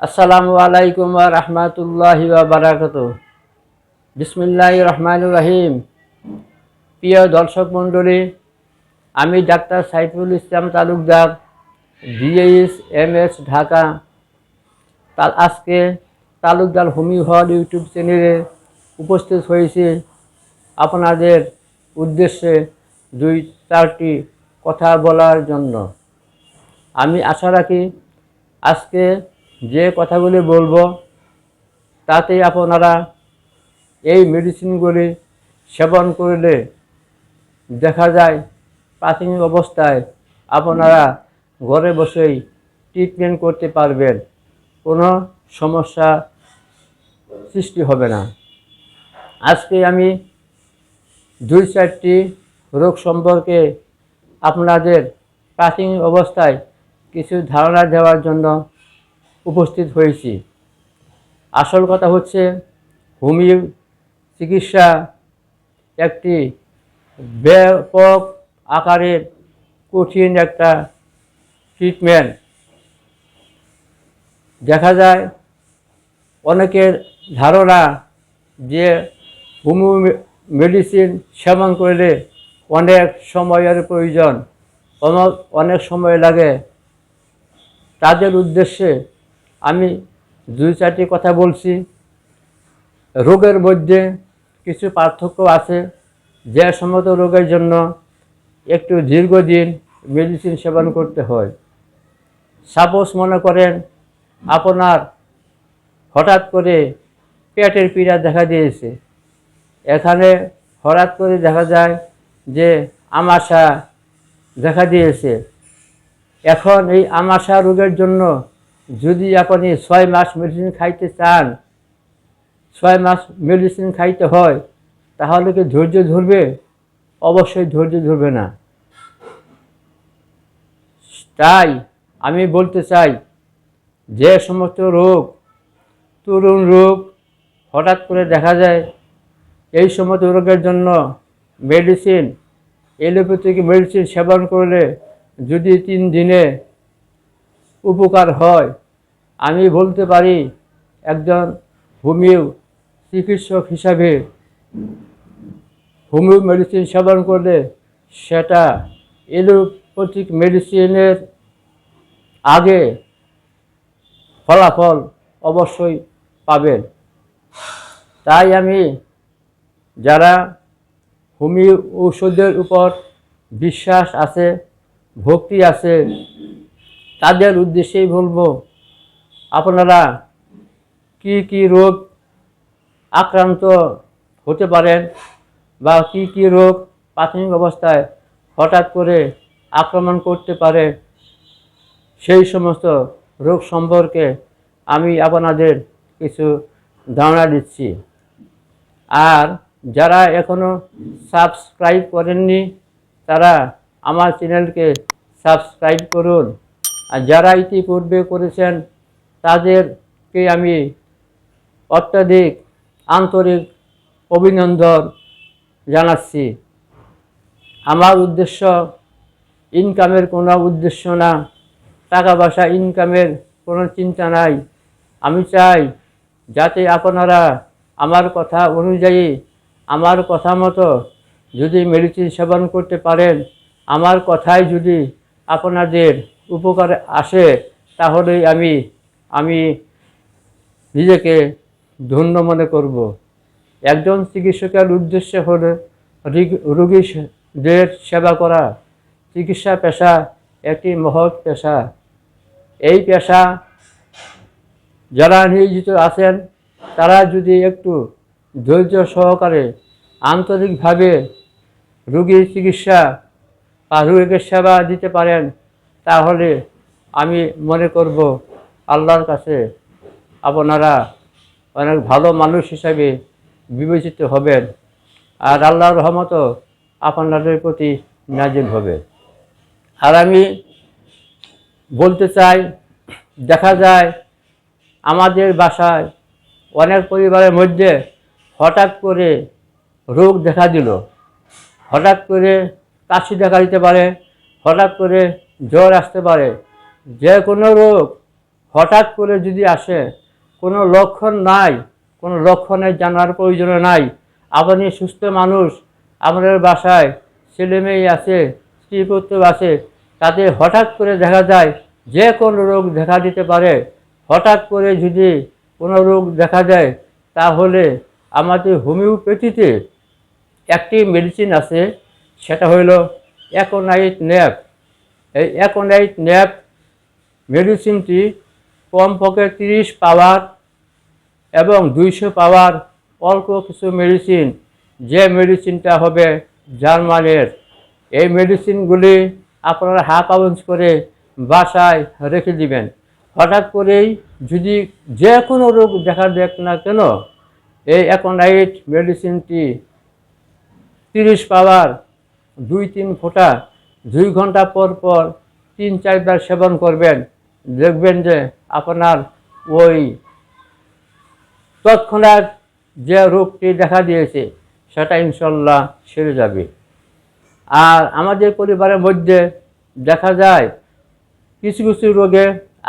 আসসালামু আলাইকুম রহমতুল্লাহি বারাকাত বিসমিল্লাহ রহমান রাহিম। প্রিয় দর্শক মণ্ডলী, আমি doctor Saiful Islam Talukdar D H M S Dhaka. তার আজকে তালুকদার হোমি হল ইউটিউব চ্যানেলে উপস্থিত হয়েছি। আপনাদের উদ্দেশ্যে দুই চারটি কথা বলার জন্য। আমি আশা রাখি আজকে যে কথাগুলি বলব তাতে আপনারা এই মেডিসিনগুলি সেবন করলে দেখা যায় প্রাথমিক অবস্থায় আপনারা ঘরে বসেই ট্রিটমেন্ট করতে পারবেন। কোনো সমস্যা সৃষ্টি হবে না। আজকে আমি দুই চারটি রোগ সম্পর্কে আপনাদের প্রাথমিক অবস্থায় কিছু ধারণা দেওয়ার জন্য উপস্থিত হয়েছি। আসল কথা হচ্ছে হোমিও চিকিৎসা একটি ব্যাপক আকারের কঠিন একটা ট্রিটমেন্ট দেখা যায়, অনেকের ধারণা যে হোমিও মেডিসিন সেবন করলে অনেক সময়ের প্রয়োজন অনেক সময় লাগে। তাদের উদ্দেশ্যে আমি দুই চারটি কথা বলছি। রোগের মধ্যে কিছু পার্থক্য আছে। যে সমস্ত রোগের জন্য একটু দীর্ঘদিন মেডিসিন সেবন করতে হয়। সাপোজ মনে করেন আপনার হঠাৎ করে পেটের পীড়া দেখা দিয়েছে। এখানে হঠাৎ করে দেখা যায় যে আমাশা দেখা দিয়েছে। এখন এই আমাশা রোগের জন্য যদি আপনি ছয় মাস মেডিসিন খাইতে চান, ছয় মাস মেডিসিন খাইতে হয়, তাহলে কি ধৈর্য ধরবে? অবশ্যই ধৈর্য ধরবে না। তাই আমি বলতে চাই, যে সমস্ত রোগ, তরুণ রোগ হঠাৎ করে দেখা যায়, এই সমস্ত রোগের জন্য মেডিসিন এলোপ্যাথিক মেডিসিন সেবন করলে যদি তিন দিনে উপকার হয়। আমি বলতে পারি, একজন হোমিও চিকিৎসক হিসাবে হোমিও মেডিসিন সেবন করলে সেটা এলোপ্যাথিক মেডিসিনের আগে ফলাফল অবশ্যই পাবেন। তাই আমি যারা হোমিও ঔষধের উপর বিশ্বাস আছে, ভক্তি আছে তাদের উদ্দেশ্যেই বলব, আপনারা কি কি রোগ আক্রান্ত হতে পারেন বা কি কি রোগ প্রাথমিক অবস্থায় হঠাৎ করে আক্রমণ করতে পারে, সেই সমস্ত রোগ সম্পর্কে আমি আপনাদের কিছু ধারণা দিচ্ছি। আর যারা এখনও সাবস্ক্রাইব করেননি, তারা আমার চ্যানেলকে সাবস্ক্রাইব করুন। যারা ইতিপূর্বে করেছেন, তাদেরকে আমি অত্যাধিক আন্তরিক অভিনন্দন জানাচ্ছি। আমার উদ্দেশ্য ইনকামের কোনো উদ্দেশ্য না টাকা পয়সা ইনকামের কোনো চিন্তা নাই। আমি চাই যাতে আপনারা আমার কথা অনুযায়ী, আমার কথা মতো যদি মেডিসিন সেবন করতে পারেন, আমার কথাই যদি আপনাদের উপকারে আসে, তাহলেই আমি আমি নিজেকে ধন্য মনে করব। একজন চিকিৎসকের উদ্দেশ্য হলো রিগ- রোগীদের সেবা করা। চিকিৎসা পেশা একটি মহৎ পেশা। এই পেশা যারা নিয়োজিত আছেন, তারা যদি একটু ধৈর্য সহকারে আন্তরিকভাবে রোগীর চিকিৎসা বা সেবা দিতে পারেন তাহলে আমি মনে করব আল্লাহর কাছে আপনারা অনেক ভালো মানুষ হিসাবে বিবেচিত হবেন। আর আল্লাহর রহমত আপনাদের প্রতি নাজিল হবে। আর আমি বলতে চাই, দেখা যায় আমাদের বাসায় অনেক পরিবারের মধ্যে হঠাৎ করে রোগ দেখা দিল। হঠাৎ করে কাশি দেখা দিতে পারে। হঠাৎ করে জ্বর আসতে পারে। যে কোনো রোগ হঠাৎ করে যদি আসে, কোনো লক্ষণ নাই, কোনো লক্ষণের জানার প্রয়োজন নাই। আপনি সুস্থ মানুষ, আমাদের বাসায় ছেলে মেয়ে আছে, স্ত্রী পুত্র আছে, তাতে হঠাৎ করে দেখা যায় যে কোনো রোগ দেখা দিতে পারে। হঠাৎ করে যদি কোনো রোগ দেখা দেয়, তাহলে আমাদের হোমিওপ্যাথিতে একটি মেডিসিন আছে, সেটা হলো অ্যাকোনাইট ন্যাপ এই অ্যাকোনাইট ন্যাপ মেডিসিনটি কমপক্ষে তিরিশ পাওয়ার এবং দুইশো পাওয়ার অল্প কিছু মেডিসিন যে মেডিসিনটা হবে জার্মানের। এই মেডিসিনগুলি আপনারা হাফ আউন্স করে বাসায় রেখে দিবেন। হঠাৎ করেই যদি যে কোনো রোগ দেখা দেখ না কেন, এই অ্যাকোনাইট মেডিসিনটি তিরিশ পাওয়ার দুই তিন ফোঁটা দুই ঘণ্টা পর পর তিন চারবার সেবন করবেন, দেখবেন যে আপনার ওই তৎক্ষণাৎ যে রোগটি দেখা দিয়েছে, সেটা ইনশাল্লাহ সেরে যাবে। আর আমাদের পরিবারের মধ্যে দেখা যায়, কিছু কিছু রোগে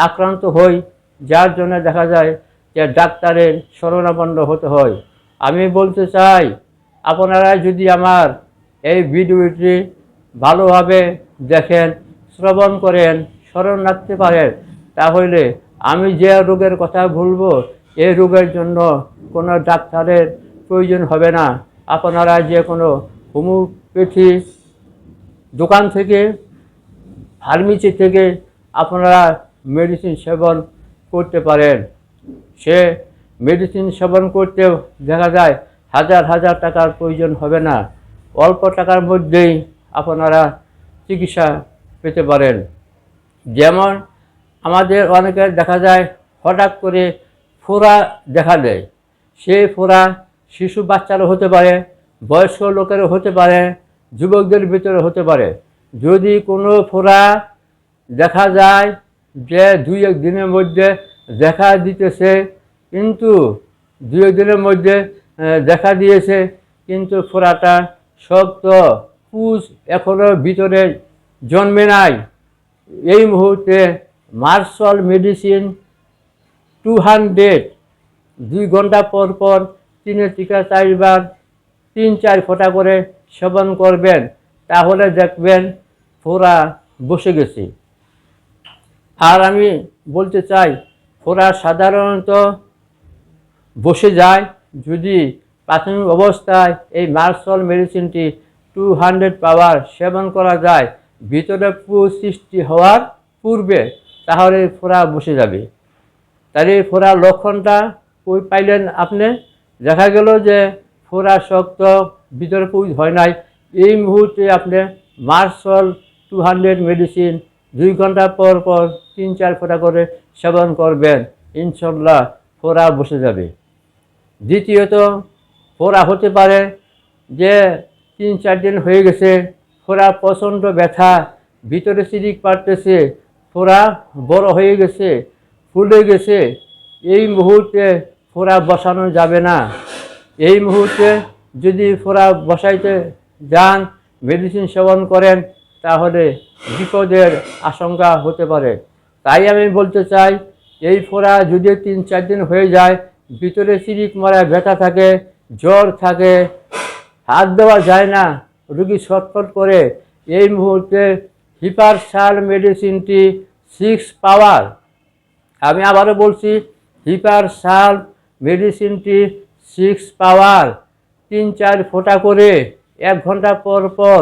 আক্রান্ত হই, যার জন্য দেখা যায় যে ডাক্তারের শরণাপন্ন হতে হয়। আমি বলতে চাই, আপনারা যদি আমার এই ভিডিওটি ভালোভাবে দেখেন, শ্রবণ করেন, স্মরণ রাখতে পারেন, তাহলে আমি যে রোগের কথা বলব এই রোগের জন্য কোনো ডাক্তারের প্রয়োজন হবে না। আপনারা যে কোনো হোমিওপ্যাথি দোকান থেকে, ফার্মেসি থেকে আপনারা মেডিসিন সেবন করতে পারেন। সে মেডিসিন সেবন করতে দেখা যায়, হাজার হাজার টাকার প্রয়োজন হবে না। অল্প টাকার মধ্যেই আপনারা চিকিৎসা পেতে পারেন। যেমন আমাদের অনেকের দেখা যায় হঠাৎ করে ফোড়া দেখা দেয়। সেই ফোড়া শিশু বাচ্চারও হতে পারে, বয়স্ক লোকেরও হতে পারে, যুবকদের ভিতরে হতে পারে। যদি কোনো ফোড়া দেখা যায় যে দুই এক দিনের মধ্যে দেখা দিতেছে, কিন্তু দুই এক দিনের মধ্যে দেখা দিয়েছে, কিন্তু ফোড়াটা শক্ত পুষ এখনও ভিতরে জন্মে নাই। এই মুহূর্তে মার্শাল মেডিসিন টু হান্ড্রেড দুই ঘণ্টা পর পর তিনের টিকা চারবার তিন চার ফোঁটা করে সেবন করবেন, তাহলে দেখবেন ফোড়া বসে গেছে। আর আমি বলতে চাই, ফোড়া সাধারণত বসে যায় যদি প্রাথমিক অবস্থায় এই মার্শাল মেডিসিনটি টু হান্ড্রেড পাওয়ার সেবন করা যায়, ভিতরে পু সৃষ্টি হওয়ার পূর্বে তাহলে ফোড়া বসে যাবে। তাহলে ফোড়ার লক্ষণটা কই পাইলেন আপনি? দেখা গেল যে ফোড়া শক্ত, ভিতরে পুজ হয় নাই। এই মুহূর্তে আপনি মার্শাল টু হান্ড্রেড মেডিসিন দুই ঘণ্টা পর পর তিন চার ফোঁটা করে সেবন করবেন ইনশাল্লাহ ফোড়া বসে যাবে। দ্বিতীয়ত, ফোড়া হতে পারে যে তিন, চার দিন হয়ে গেছে। ফোড়া প্রচণ্ড ব্যথা, ভিতরে সিরিক পারতেছে ফোড়া বড় হয়ে গেছে, ফুলে গেছে। এই মুহূর্তে ফোড়া বসানো যাবে না। এই মুহূর্তে যদি ফোড়া বসাইতে যান, মেডিসিন সেবন করেন, তাহলে বিপদের আশঙ্কা হতে পারে। তাই আমি বলতে চাই, এই ফোড়া যদি তিন, চার দিন হয়ে যায়, ভিতরে চিরিক মারা ব্যথা থাকে, জ্বর থাকে হাত দেওয়া যায় না। রুগী ছটফট করে। এই মুহূর্তে হিপার সাল মেডিসিনটি সিক্স পাওয়ার আমি আবারও বলছি হিপার সাল মেডিসিনটি সিক্স পাওয়ার তিন, চার ফোঁটা করে এক ঘণ্টা পর পর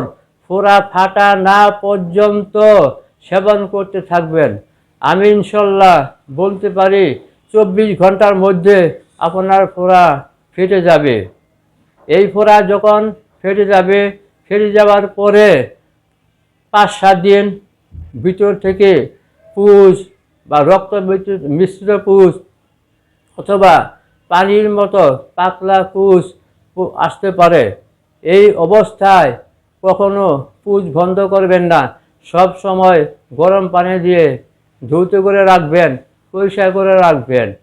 ফোড়া ফাটা না পর্যন্ত সেবন করতে থাকবেন। আমি ইনশাল্লাহ বলতে পারি, চব্বিশ ঘণ্টার মধ্যে আপনার ফোড়া ফেটে যাবে। এই ফোড়া যখন ফেটে যাবে, ফেটে যাওয়ার পরে পাঁচ সাত দিন ভিতর থেকে পুষ বা রক্ত মিশ্র- মিশ্রিত পুষ অথবা পানির মতো পাতলা পুষ আসতে পারে। এই অবস্থায় কখনো পুষ বন্ধ করবেন না। সব সময় গরম পানি দিয়ে ধুতে করে রাখবেন, পরিষ্কার করে রাখবেন।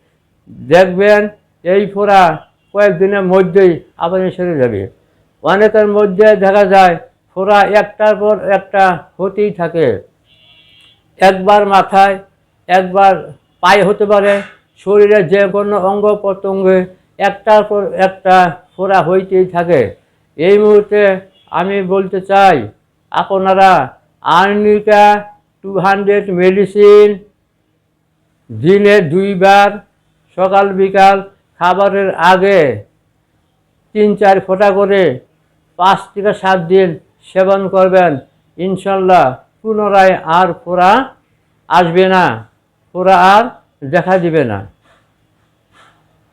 দেখবেন এই ফোড়া কয়েকদিনের মধ্যেই আপনি সেরে যাবে। অনেকের মধ্যে দেখা যায়, ফোড়া একটার পর একটা হতেই থাকে। একবার মাথায়, একবার পায়ে হতে পারে শরীরের যে কোনো অঙ্গ প্রত্যঙ্গে একটার পর একটা ফোড়া হইতেই থাকে। এই মুহূর্তে আমি বলতে চাই, আপনারা আর্নিকা টু হান্ড্রেড মেডিসিন দিনে দুইবার, সকাল বিকাল খাবারের আগে তিন, চার ফোঁটা করে পাঁচ থেকে সাত দিন সেবন করবেন। ইনশাল্লাহ পুনরায় আর ফোড়া আসবে না, ফোড়া আর দেখা দিবে না।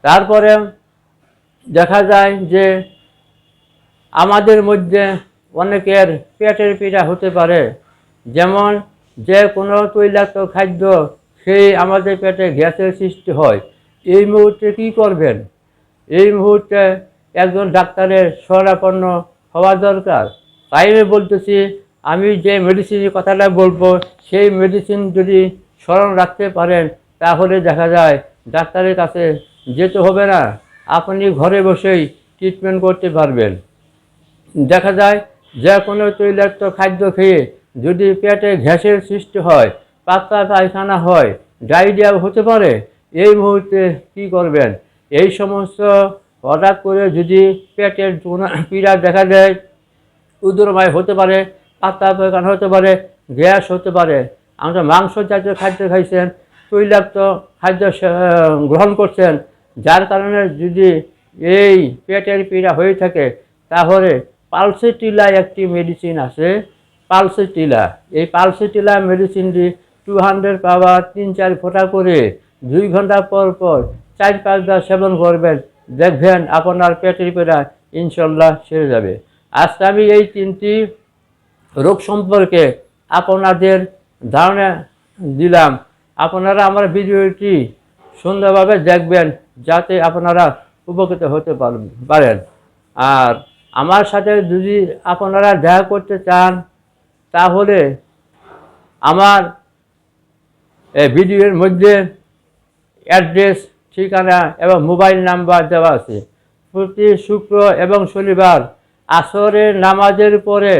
তারপরে দেখা যায় যে আমাদের মধ্যে অনেকের পেটের পীড়া হতে পারে। যেমন যে কোনো তৈলাক্ত খাদ্য সেই আমাদের পেটে গ্যাসের সৃষ্টি হয়। এই মুহূর্তে কী করবেন? এই মুহূর্তে একজন ডাক্তারের শরণাপন্ন হওয়া দরকার। তাই আমি বলতেছি, আমি যে মেডিসিনের কথাটা বলব, সেই মেডিসিন যদি স্মরণ রাখতে পারেন, তাহলে দেখা যায় ডাক্তারের কাছে যেতে হবে না। আপনি ঘরে বসেই ট্রিটমেন্ট করতে পারবেন। দেখা যায় যে কোনো তৈলাক্ত খাদ্য খেয়ে যদি পেটে গ্যাসের সৃষ্টি হয় পাতলা পায়খানা হয় ডায়রিয়া হতে পারে। এই মুহূর্তে কি করবেন? এই সমস্ত হঠাৎ করে যদি পেটের পীড়া দেখা দেয়, উদরময় হতে পারে পাতা পায়খানা হতে পারে, গ্যাস হতে পারে, আমরা মাংস জাতীয় খাদ্য খাইছেন তৈলাক্ত খাদ্য গ্রহণ করছেন, যার কারণে যদি এই পেটের পীড়া হয়ে থাকে, তাহলে পালসেটিলা একটি মেডিসিন আছে, পালসেটিলা। এই পালসেটিলা মেডিসিনটি টু হান্ড্রেড পাওয়ার তিন চার ফোঁটা করে দুই ঘণ্টা পর পর চার পাঁচবার সেবন করবেন, দেখবেন আপনার পেটের পীড়া ইনশাল্লাহ সেরে যাবে। আজকে আমি এই তিনটি রোগ সম্পর্কে আপনাদের ধারণা দিলাম। আপনারা আমার ভিডিওটি সুন্দরভাবে দেখবেন যাতে আপনারা উপকৃত হতে পার- পারেন। আর আমার সাথে যদি আপনারা দেখা করতে চান, তাহলে আমার ভিডিওর মধ্যে অ্যাড্রেস, ঠিকানা এবং মোবাইল নাম্বার দেওয়া আছে। প্রতি শুক্র এবং শনিবার আসরের নামাজের পরে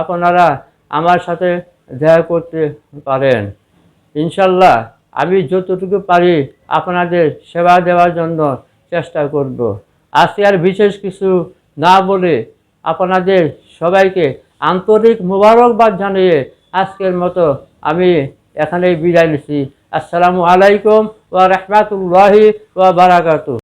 আপনারা আমার সাথে দেখা করতে পারেন। ইনশাল্লাহ আমি যতটুকু পারি আপনাদের সেবা দেওয়ার জন্য চেষ্টা করব। আজকে আর বিশেষ কিছু না বলে আপনাদের সবাইকে আন্তরিক মোবারকবাদ জানিয়ে আজকের মতো আমি এখানেই বিদায় নিচ্ছি। আসসালামু আলাইকুম ওয়া রহমাতুল্লাহি ওয়া বারাকাতুহু।